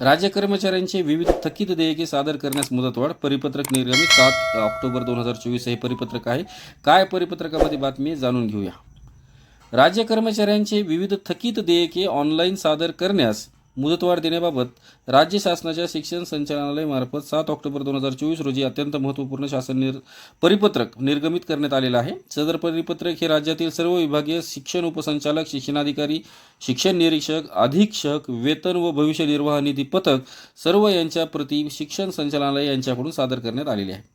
राज्य कर्मचाऱ्यांचे विविध थकीत देयके सादर करण्यास मुदतवाढ परिपत्रक निर्गमित सात ऑक्टोबर दोन हजार चोवीस हे परिपत्रक आहे. काय परिपत्रकामध्ये बातमी जाणून घेऊया. राज्य कर्मचाऱ्यांचे विविध थकीत देयके ऑनलाईन सादर करण्यास मुदतवाढ देण्याबाबत राज्य शासनाच्या शिक्षण संचालनालयामार्फत सात ऑक्टोबर दोन हजार चोवीस रोजी अत्यंत महत्त्वपूर्ण शासन निर परिपत्रक निर्गमित करण्यात आलेलं आहे. सदर परिपत्रक हे राज्यातील सर्व विभागीय शिक्षण उपसंचालक शिक्षणाधिकारी शिक्षण निरीक्षक अधीक्षक वेतन व भविष्य निर्वाह निधी पथक सर्व यांच्या प्रति शिक्षण संचालनालय यांच्याकडून सादर करण्यात आलेले आहे.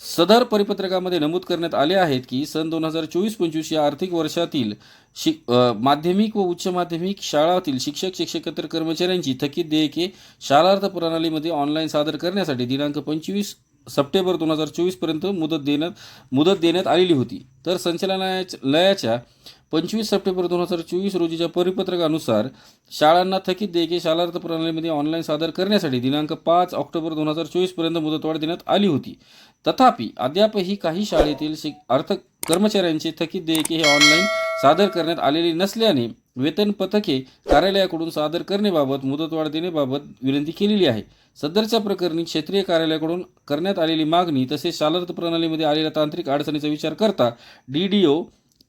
सदर परिपत्रकामध्ये नमूद करण्यात आले आहेत की सन दोन हजार चोवीस पंचवीस या आर्थिक वर्षातील शिक माध्यमिक व उच्च माध्यमिक शाळातील शिक्षक शिक्षकेतर कर्मचाऱ्यांची थकीत देयके शालार्थ प्रणालीमध्ये ऑनलाईन सादर करण्यासाठी दिनांक पंचवीस सप्टेंबर दोन हजार चोवीसपर्यंत मुदत देण्यात मुदत देण्यात आलेली होती. तर संचालनालयाच्या पंचवीस सप्टेंबर दोन हजार चोवीस रोजीच्या परिपत्रकानुसार शाळांना थकीत देयके शालार्थ प्रणालीमध्ये ऑनलाईन सादर करण्यासाठी दिनांक पाच ऑक्टोबर दोन हजार चोवीसपर्यंत मुदतवाढ देण्यात आली होती. तथापि अद्यापही काही शाळेतील शिक अर्थ कर्मचाऱ्यांचे थकीत देयके हे ऑनलाईन सादर करण्यात आलेली नसल्याने वेतन पथके कार्यालयाकडून सादर करण्याबाबत मुदतवाढ देण्याबाबत विनंती केलेली आहे. सदरच्या प्रकरणी क्षेत्रीय कार्यालयाकडून करण्यात आलेली मागणी तसेच शालार्थ प्रणालीमध्ये आलेल्या तांत्रिक अडचणीचा विचार करता डी डी ओ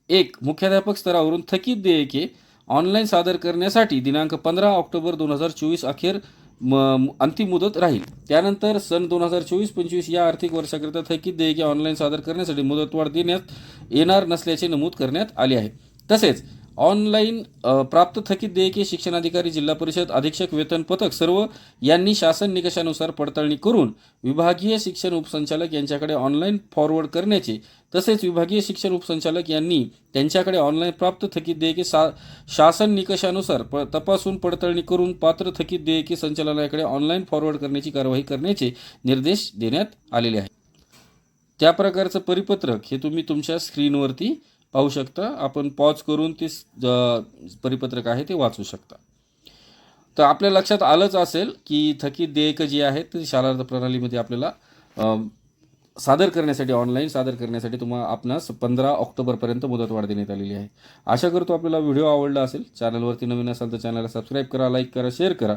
एक मुख्याध्यापक स्तरावरून थकीत देयके ऑनलाईन सादर करण्यासाठी दिनांक पंधरा ऑक्टोबर दोन हजार चोवीस अखेर म अंतिम मुदत राहील. त्यानंतर सन दोन हजार चोवीस पंचवीस या आर्थिक वर्षाकरिता थकीत देयके ऑनलाईन सादर करण्यासाठी मुदतवाढ देण्यात येणार नसल्याचे नमूद करण्यात आले आहे. तसेच ऑनलाईन प्राप्त थकीत देयके शिक्षणाधिकारी जिल्हा परिषद अधीक्षक वेतन पथक सर्व यांनी शासन निकषानुसार पडताळणी करून विभागीय शिक्षण उपसंचालक यांच्याकडे ऑनलाईन फॉरवर्ड करण्याचे तसेच विभागीय शिक्षण उपसंचालक यांनी त्यांच्याकडे ऑनलाईन प्राप्त थकीत देयके सा शासन निकषानुसार प तपासून पडताळणी करून पात्र थकीत देयके संचालनाकडे ऑनलाईन फॉरवर्ड करण्याची कारवाई करण्याचे निर्देश देण्यात आलेले आहेत. त्या प्रकारचं परिपत्रक हे तुम्ही तुमच्या स्क्रीनवरती पाहू शकता. आपण पॉज करून ते ज- परिपत्रक आहे ते वाचू शकता. तर आपल्या लक्षात आलंच असेल की थकीत देयकं जी आहेत ती शालार्थ प्रणालीमध्ये आपल्याला सादर करण्यासाठी ऑनलाईन सादर करण्यासाठी तुम्हाला आपणास पंधरा ऑक्टोबरपर्यंत मुदतवाढ देण्यात आलेली आहे. आशा करतो आपल्याला व्हिडिओ आवडला असेल. चॅनलवरती नवीन असाल तर चॅनलला सबस्क्राईब करा लाईक करा शेअर करा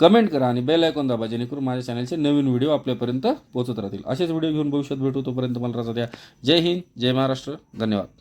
कमेंट करा आणि बेल आयकॉन दाबा जेणेकरून माझ्या चॅनलचे नवीन व्हिडिओ आपल्यापर्यंत पोहोचत राहतील. असेच व्हिडिओ घेऊन भविष्यात भेटू. तोपर्यंत मला रजा द्या. जय हिंद जय महाराष्ट्र. धन्यवाद.